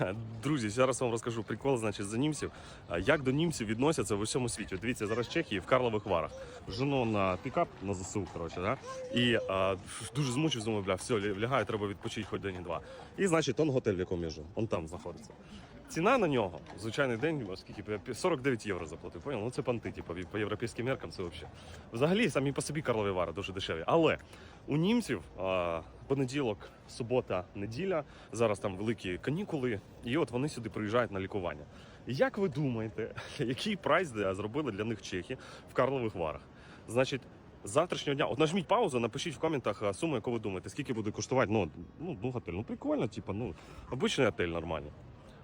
Друзі, зараз вам розкажу прикол, значить, за німців. Як до німців відносяться в усьому світі? Дивіться, зараз Чехії в Карлових Варах. Жену на пікап на ЗСУ, коротше, да? і а, дуже змучив, думаю, бля, все, лягаю, треба відпочити хоч день два. І значить, он готель, в якому я живу, он там знаходиться. Ціна на нього, звичайний день, скільки 49 євро заплатив. Понял? Ну це панти, типу, по європейським меркам це взагалі. Взагалі, самі по собі Карлові Вари дуже дешеві. Але у німців а, понеділок, субота, неділя, зараз там великі канікули, і от вони сюди приїжджають на лікування. Як ви думаєте, який прайс зробили для них чехи в Карлових Варах? Значить, з завтрашнього дня, от нажміть паузу, напишіть в коментах суму, яку ви думаєте, скільки буде коштувати. Ну, ну, ну готель, ну прикольно, типу, ну, обичний готель нормальний.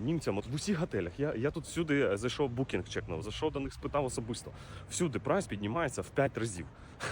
німцям. От в усіх готелях. Я, я тут всюди зайшов букінг чекнув, зайшов до них, спитав особисто. Всюди прайс піднімається в 5 разів.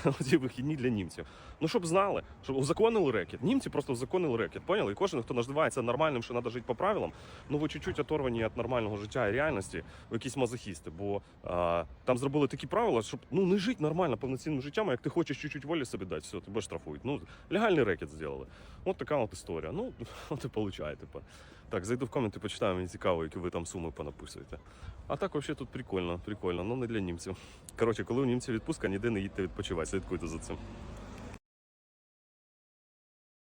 Ці вихідні для німців. Ну щоб знали, щоб узаконили рекет. Німці просто узаконили рекет. Поняли? І кожен, хто називається нормальним, що треба жити по правилам, ну ви чуть-чуть оторвані від нормального життя і реальності, ви якісь мазохісти. Бо а, там зробили такі правила, щоб ну не жити нормально повноцінним життям, а як ти хочеш чуть-чуть волі собі дати, все, тебе штрафують. Ну, легальний рекет зробили. От така от історія. Ну, от і получає типу. Так, зайду в коменти, почитаю, мені цікаво, які ви там суми понаписуєте. А так, взагалі, тут прикольно, прикольно, ну не для німців. Коротше, коли у німців відпустка, ніде не їдьте відпочивати, слідкуйте за цим.